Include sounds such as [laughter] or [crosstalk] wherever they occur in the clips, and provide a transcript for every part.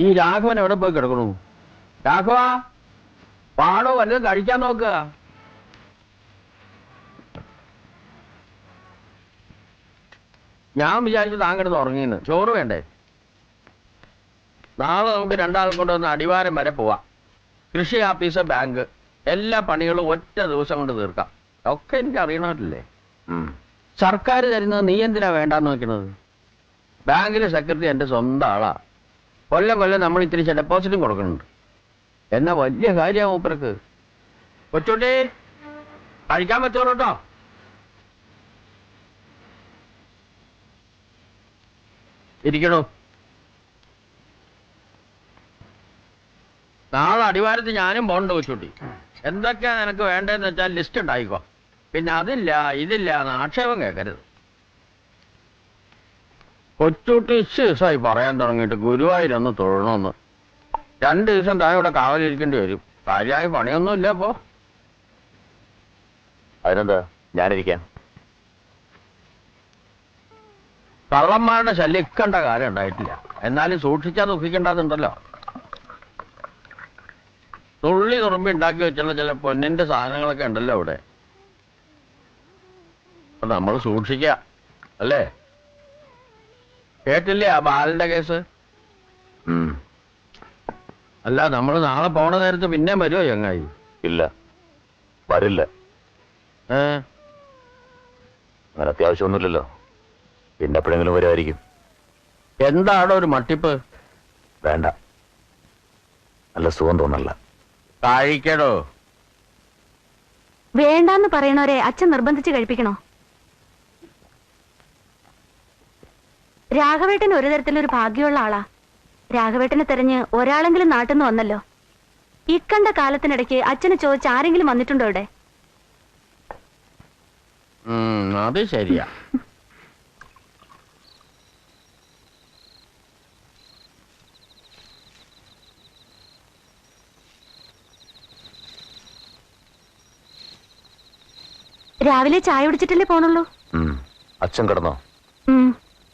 ഈ രാഘവൻ എവിടെ പോയി കിടക്കണു രാഘവ പാടോ വല്ലതും കഴിക്കാൻ നോക്കുക ഞാൻ വിചാരിച്ചു താൻ കിടന്ന് ഉറങ്ങിന്ന് ചോറ് വേണ്ടേ? നാളെ നമുക്ക് രണ്ടാൾ കൊണ്ടുവന്ന് അടിവാരം വരെ പോവാം. കൃഷി ആഫീസ് ബാങ്ക്. എല്ലാ പണികളും ഒറ്റ ദിവസം കൊണ്ട് തീർക്കാം. ഒക്കെ എനിക്ക് അറിയണമല്ലേ? സർക്കാർ തരുന്നത് നീ എന്തിനാ വേണ്ടാന്ന് നോക്കുന്നത് ബാങ്കിലെ സെക്രട്ടറി എന്റെ സ്വന്തം ആളാ. കൊല്ലം കൊല്ലം നമ്മൾ ഇത്തിരി ഡെപ്പോസിറ്റും കൊടുക്കുന്നുണ്ട്. എന്നാ വലിയ കാര്യമാണ് മൂപ്പർക്ക് കൊച്ചുണ്ടേ കഴിക്കാൻ പറ്റുള്ളൂട്ടോ ഇരിക്കണോ. നാളെ അടിവാരത്ത് ഞാനും പോകണ്ട കൊച്ചുട്ടി എന്തൊക്കെയാ നിനക്ക് വേണ്ടതെന്ന് വെച്ചാൽ ലിസ്റ്റ് ഉണ്ടായിക്കോ പിന്നെ അതില്ല ഇതില്ല എന്ന് ആക്ഷേപം കേൾക്കരുത്. കൊച്ചുട്ടി ദിവസമായി പറയാൻ തുടങ്ങിയിട്ട് ഗുരുവായൂരൊന്ന് തൊഴണമെന്ന്. രണ്ട് ദിവസം താൻ ഇവിടെ കാവലിരിക്കേണ്ടി വരും. കാര്യമായ പണിയൊന്നുമില്ല അപ്പോ അതിനെന്താ? ഞാനിരിക്കാം. കള്ളന്മാരുടെ ശല്യം ഇക്കണ്ട കാര്യം ഉണ്ടായിട്ടില്ല. എന്നാലും സൂക്ഷിച്ചാൽ ദുഃഖിക്കേണ്ടതുണ്ടല്ലോ. തുള്ളി തുറമ്പി ഉണ്ടാക്കി വെച്ചുള്ള ചില പൊന്നിന്റെ സാധനങ്ങളൊക്കെ ഉണ്ടല്ലോ അവിടെ. അപ്പൊ നമ്മൾ സൂക്ഷിക്കുക അല്ലേ? കേട്ടില്ലേ ആ ബാലന്റെ കേസ്. അല്ല നമ്മൾ നാളെ പോണ നേരത്ത് പിന്നെ വരുമോ ചങ്ങായി? ഇല്ല. വരില്ല. ഏ? അങ്ങനെ അത്യാവശ്യമൊന്നുമില്ലല്ലോ. പിന്നെ എപ്പോഴെങ്കിലും വരുമായിരിക്കും. എന്താണോ ഒരു മട്ടിപ്പ്? വേണ്ട. നല്ല സുഖം തോന്നല്ല. കഴിക്കണോ വേണ്ടാന്ന് പറയണവരെ അച്ഛൻ നിർബന്ധിച്ച് കഴിപ്പിക്കണോ? രാഘവേട്ടൻ ഒരു തരത്തിലൊരു ഭാഗ്യമുള്ള ആളാ. രാഘവേട്ടനെ തെരഞ്ഞ് ഒരാളെങ്കിലും നാട്ടിൽ നിന്ന് വന്നല്ലോ. ഇക്കണ്ട കാലത്തിനിടയ്ക്ക് അച്ഛനെ ചോദിച്ച് ആരെങ്കിലും വന്നിട്ടുണ്ടോ ഇവിടെ അത് ശരിയാ. രാവിലെ ചായ കുടിച്ചിട്ടല്ലേ പോണുള്ളൂ? അച്ഛൻ കിടന്നോ?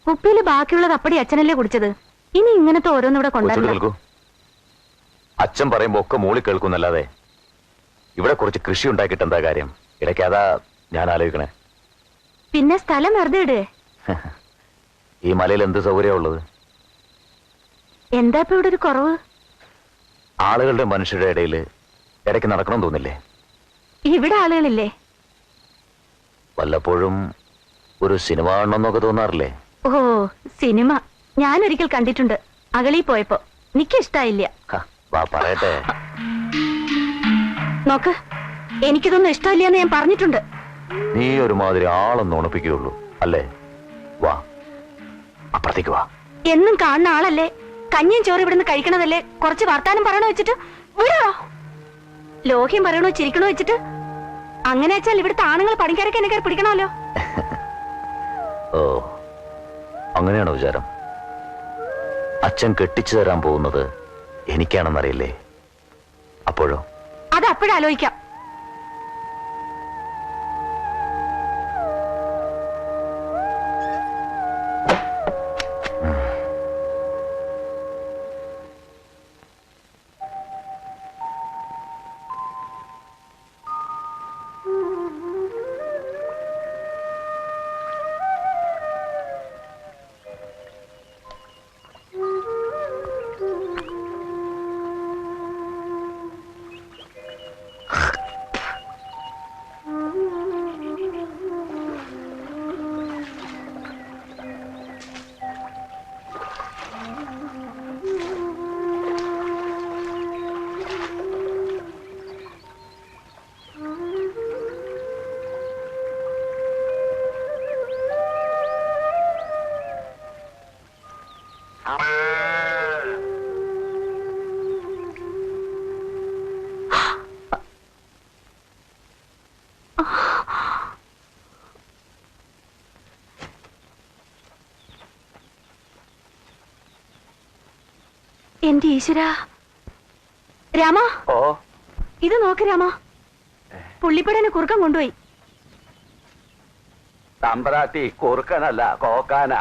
കുപ്പിയിൽ ബാക്കിയുള്ളത് അപ്പടി അച്ഛനല്ലേ കുടിച്ചത്? ഇനി ഇങ്ങനത്തെ ഓരോന്നിവിടെ കൊണ്ടുവരണം. അച്ഛൻ പറയുമ്പോ ഒക്കെ മൂളി കേൾക്കുന്നല്ലാതെ ഇവിടെ കുറച്ച് കൃഷി ഉണ്ടാക്കിയിട്ട് എന്താ കാര്യം? ഇടയ്ക്ക് അതാ ഞാൻ ആലോചിക്കണേ. പിന്നെ സ്ഥലം വെറുതെ ഇടേ. [laughs] ഈ മലയിൽ എന്ത് സൗകര്യ ഉള്ളത്? എന്താ ഇപ്പൊ ഇവിടെ ഒരു കുറവ്? ആളുകളുടെ മനുഷ്യരുടെ ഇടയിൽ ഇടയ്ക്ക് നടക്കണം തോന്നില്ലേ? ഇവിടെ ആളുകളില്ലേ? വല്ലപ്പോഴും ഒരു സിനിമ കാണണമെന്നൊക്കെ തോന്നാറില്ലേ? ഓ സിനിമ. ഞാൻ ഒരിക്കൽ കണ്ടിട്ടുണ്ട്. അകളി പോയപ്പോ. നിക്ക് ഇഷ്ടായില്ല. വാ പറയട്ടെ. നോക്ക് എനിക്കിതൊന്നും ഇഷ്ടമില്ല എന്ന് ഞാൻ പറഞ്ഞിട്ടുണ്ട്. നീ ഒരുമാതിരി ആളൊന്നും ഉണപ്പിക്കുകയുള്ളൂ അല്ലേ? വാ അപ്പുറത്തേക്ക് വാ. എന്നും കാണുന്ന ആളല്ലേ? കഞ്ഞിയും ചോറ് ഇവിടുന്ന് കഴിക്കണതല്ലേ? കുറച്ച് വർത്താനം പറയണോ വെച്ചിട്ട്? വിടോ ലോഹ്യം പറയണോ ചിരിക്കണോ വെച്ചിട്ട്? അങ്ങനെ വെച്ചാൽ ഇവിടുത്തെ ആണുങ്ങൾ പണിക്കാരൊക്കെ എന്നെ കയറി പിടിക്കണമല്ലോ. ഓ അങ്ങനെയാണോ വിചാരം? അച്ഛൻ കെട്ടിച്ചു തരാൻ പോകുന്നത് എനിക്കാണെന്നറിയില്ലേ? അപ്പോഴോ? അത് അപ്പോഴാലോചിക്കാം. എന്റെ ഈശ്വര. രാമ? ഓ. ഇത് നോക്ക് രാമ. പുള്ളിപ്പടനെ കുറുക്കം കൊണ്ടുപോയി. തമ്പ്രാട്ടി കുറുക്കനല്ല കോക്കാന.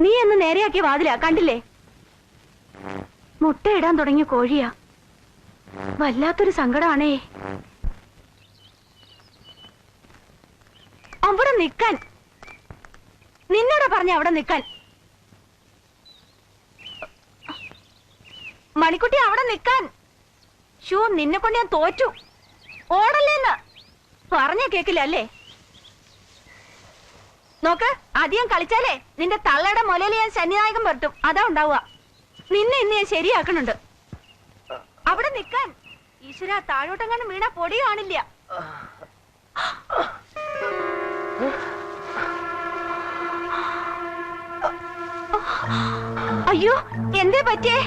നീ എന്ന് നേരെയാക്കിയ വാതില കണ്ടില്ലേ? മുട്ട ഇടാൻ തുടങ്ങിയ കോഴിയാ. വല്ലാത്തൊരു സങ്കടമാണേ. അവിടെ നിൽക്കാൻ. നിന്നോടാ പറഞ്ഞ അവിടെ നിക്കാൻ മണിക്കുട്ടി അവിടെ നിൽക്കാൻ. ഷൂ നിന്നെ കൊണ്ട് ഞാൻ തോറ്റു. ഓടല്ലേന്ന് പറഞ്ഞ കേക്കില്ല അല്ലേ? നോക്ക് അധികം കളിച്ചാലേ നിന്റെ തള്ളയുടെ മുലയിൽ ഞാൻ ശനിനായകം പറ്റും അതാ ഉണ്ടാവുക. നിന്നെ ഇന്ന് ഞാൻ ശരിയാക്കണുണ്ട്. അവിടെ നിൽക്കാൻ. ഈശ്വര താഴോട്ടെങ്ങാനും വീണ പൊടി കാണില്ല. അയ്യോ എന്തേ പറ്റിയേ?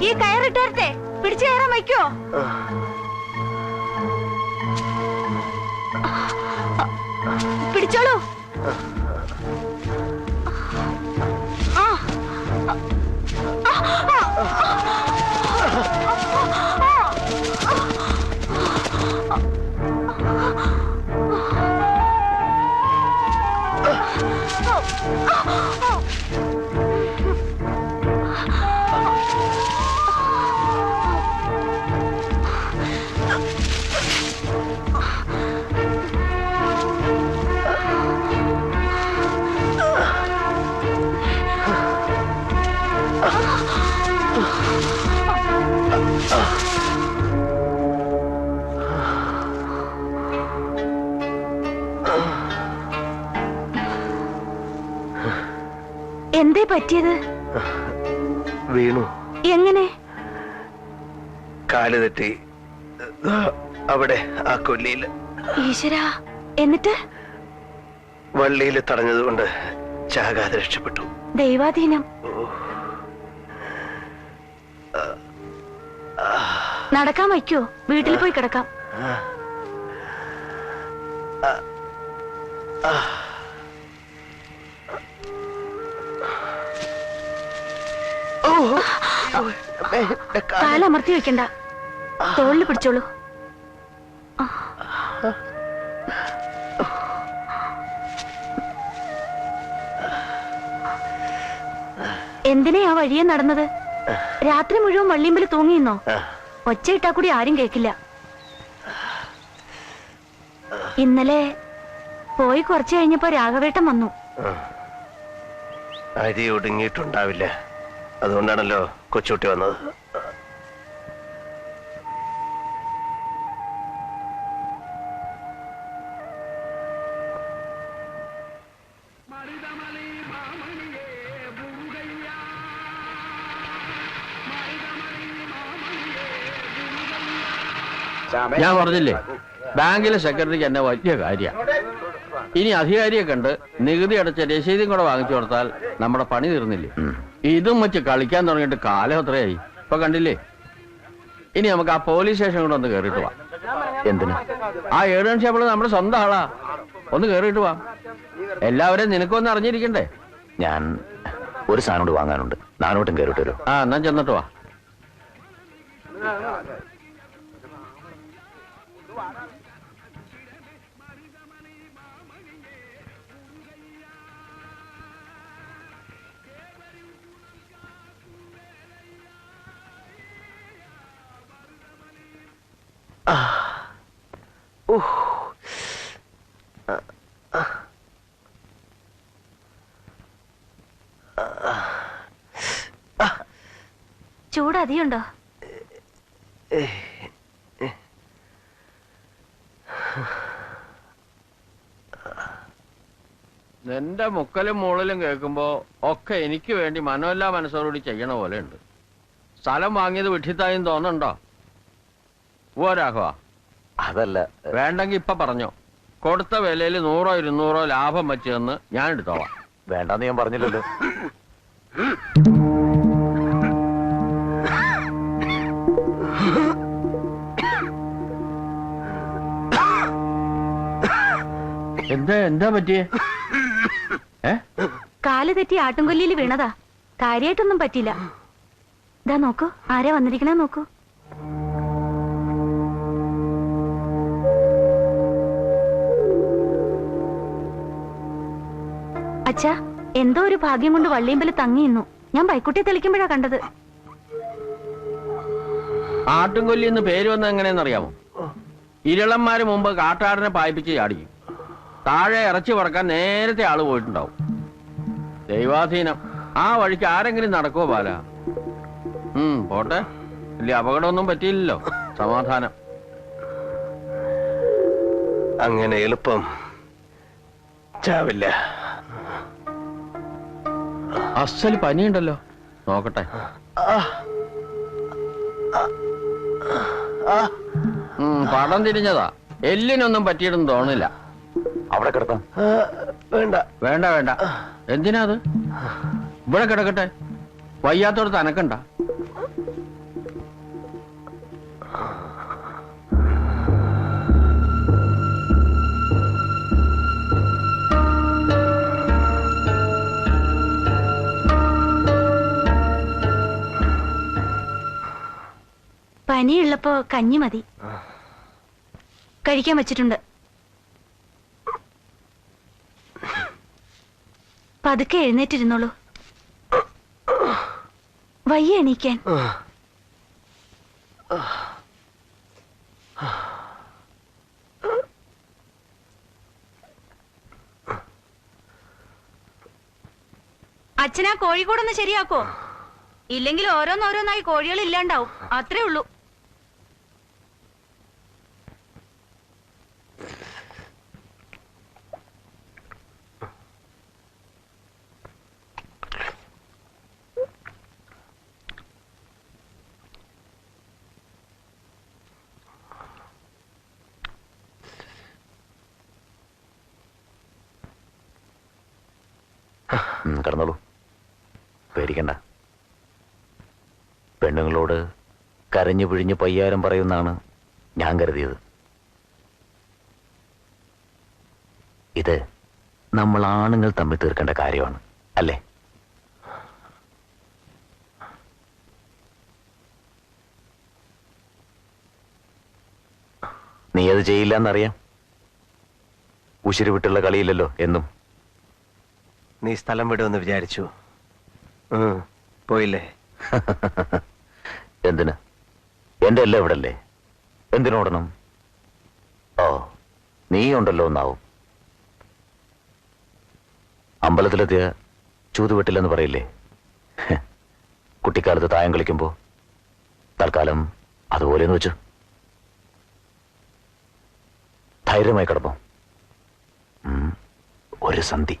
ഈ കയറിട്ടേരട്ടെ പിടിച്ചു കയറാൻ വയ്ക്കോ പിടിച്ചോളൂ ആ. എന്തേ പറ്റിയത്? വീണു. എങ്ങനെ? കാൽ തെറ്റി. അവിടെ ആ കൊല്ലിയിൽ ഈശ്വര എന്നിട്ട്? വള്ളിയിൽ തടഞ്ഞതുകൊണ്ട് ചാകാതെ രക്ഷപ്പെട്ടു. ദൈവാധീനം. നടക്കാൻ വയ്ക്കോ. വീട്ടിൽ പോയി കിടക്കാം. കാലമർത്തി വെക്കണ്ട. തോളിൽ പിടിച്ചോളൂ. എന്തിനാ ആ വഴിയെ നടന്നത്? രാത്രി മുഴുവൻ വള്ളിയമ്പിൽ തൂങ്ങിയെന്നോ ഒച്ചയിട്ടാ കൂടി ആരും കേക്കില്ല. ഇന്നലെ പോയി കുറച്ചു കഴിഞ്ഞപ്പോ രാഘവേട്ടൻ വന്നു. അരി ഒടുങ്ങിയിട്ടുണ്ടാവില്ല. അതുകൊണ്ടാണല്ലോ കൊച്ചുകുട്ടി വന്നത്. ഞാൻ പറഞ്ഞില്ലേ? ബാങ്കിലെ സെക്രട്ടറിക്ക് എന്നെ വലിയ കാര്യമാണ് ഇനി അധികാരിയെ കണ്ട് നികുതി അടച്ച രസീതും കൂടെ വാങ്ങിച്ചു കൊടുത്താൽ നമ്മുടെ പണി തീർന്നില്ലേ? ഇതും വെച്ച് കളിക്കാൻ തുടങ്ങിയിട്ട് കാലം എത്രയായി? ഇപ്പൊ കണ്ടില്ലേ? ഇനി നമുക്ക് ആ പോലീസ് സ്റ്റേഷൻ കൂടെ ഒന്ന് കയറിയിട്ട് വാ. എന്തിനാ? ആ ഏഴൻ ഷേപ്പിൾ നമ്മുടെ സ്വന്തം ആളാ. ഒന്ന് കയറിയിട്ട് വാ. എല്ലാവരെയും നിനക്കൊന്ന് അറിഞ്ഞിരിക്കണ്ടേ? ഞാൻ ഒരു സാധനം വാങ്ങാനുണ്ട്. നാനോട്ടും കയറിട്ട് വരും. ആ എന്നാ ചെന്നിട്ട് വാ. ചൂട് അധികമുണ്ടോ നിന്റെ മുക്കലും മൂളലും കേൾക്കുമ്പോ ഒക്കെ എനിക്ക് വേണ്ടി മനോല്ലാ മനസ്സോടുകൂടി ചെയ്യണ പോലെ ഉണ്ട് സ്ഥലം വാങ്ങിയത് വിട്ടിത്തായും തോന്നുന്നുണ്ടോ? ഓ രാഘവ. അതല്ല വേണ്ടെങ്കി ഇപ്പൊ പറഞ്ഞോ. കൊടുത്ത വിലയിൽ നൂറോ ഇരുന്നൂറോ ലാഭം വെച്ചെന്ന് ഞാൻ എടുത്തോളാം. വേണ്ടെന്ന് ഞാൻ പറഞ്ഞില്ലല്ലോ. എന്താ എന്താ പറ്റിയേ? ഏ? കാൽ തെറ്റി ആട്ടുംകൊല്ലിയിൽ വീണതാ. കാര്യായിട്ടൊന്നും പറ്റില്ല ഇതാ നോക്കൂ ആരാ വന്നിരിക്കണേ നോക്കൂ. അച്ഛാ എന്തോ ഒരു ഭാഗ്യം കൊണ്ട് വള്ളിയമ്പൽ തങ്ങിയിരുന്നു ഞാൻ ബൈക്കുട്ടി തെളിക്കുമ്പോഴാ കണ്ടത്. ആട്ടുംകൊല്ലി എന്ന് പേര് വന്ന എങ്ങനെയെന്നറിയാമോ? ഇരളന്മാര് മുമ്പ് കാട്ടാടിനെ പായിപ്പിച്ച് ചാടിക്കും. താഴെ ഇറച്ചി പറക്കാൻ നേരത്തെ ആൾ പോയിട്ടുണ്ടാവും. ദൈവാധീനം. ആ വഴിക്ക് ആരെങ്കിലും നടക്കുവോ ബാല? ഉം പോട്ടെ. വലിയ അപകടമൊന്നും പറ്റിയില്ലല്ലോ. സമാധാനം. അങ്ങനെ എളുപ്പം ചാവില്ല. അസൽ പനിയുണ്ടല്ലോ. നോക്കട്ടെ. ഉം, പടം തിരിഞ്ഞതാ. എല്ലിനൊന്നും പറ്റിയിട്ടൊന്നും തോന്നില്ല അവിടെ കിടത്താം വേണ്ട. വേണ്ട വേണ്ട. എന്തിനാ അത്? ഇവിടെ കിടക്കട്ടെ. വയ്യാത്തോടത്ത് അനക്കണ്ട. പനിയുള്ളപ്പോ കഞ്ഞി മതി. കഴിക്കാൻ വെച്ചിട്ടുണ്ട്. പതുക്കെ എഴുന്നേറ്റിരുന്നോളൂ. വയ്യ എണീക്കാൻ. അച്ഛനാ കോഴിക്കോടൊന്ന് ശരിയാക്കോ? ഇല്ലെങ്കിൽ ഓരോന്നോരോന്നായി കോഴികൾ ഇല്ലാണ്ടാവും അത്രേ ഉള്ളൂ. കിടന്നോളൂ. പേടിക്കണ്ട. പെണ്ണുങ്ങളോട് കരഞ്ഞു പിഴിഞ്ഞ് പയ്യാരം പറയുന്നാണ് ഞാൻ കരുതിയത്. ഇത് നമ്മൾ ആണുങ്ങൾ തമ്മിൽ തീർക്കേണ്ട കാര്യമാണ് അല്ലേ? നീ അത് ചെയ്യില്ല എന്നറിയാം ഉശിരി വിട്ടുള്ള കളിയില്ലല്ലോ എന്നും. നീ സ്ഥലം വിടുമെന്ന് വിചാരിച്ചു. പോയില്ലേ? [laughs] എന്തിനാ? എന്റെ എല്ലാം ഇവിടല്ലേ? എന്തിനോടണം? ഓ നീ ഉണ്ടല്ലോ ഒന്നാവും അമ്പലത്തിലെത്തിയ ചൂതുവെട്ടില്ലെന്ന് പറയില്ലേ? [laughs] കുട്ടിക്കാലത്ത് തായം കളിക്കുമ്പോ തൽക്കാലം അതുപോലെന്ന് വെച്ചു. ധൈര്യമായി കിടപ്പോ ഒരു സന്ധി.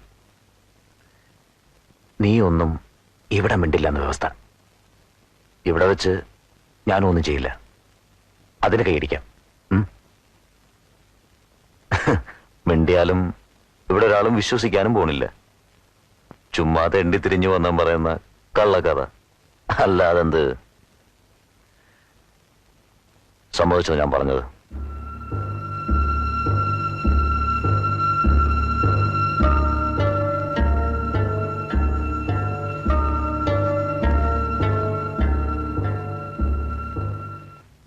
നീ ഒന്നും ഇവിടെ മിണ്ടില്ല എന്ന വ്യവസ്ഥ. ഇവിടെ വെച്ച് ഞാനൊന്നും ചെയ്യില്ല. അതിന് കൈയടിക്കാം? [laughs] മിണ്ടിയാലും ഇവിടെ ഒരാളും വിശ്വസിക്കാനും പോണില്ല. ചുമ്മാ തെണ്ടി തിരിഞ്ഞു വന്നാൻ പറയുന്ന കള്ളക്കഥ അല്ലാതെന്ത്? സംഭവിച്ചത് ഞാൻ പറഞ്ഞത്.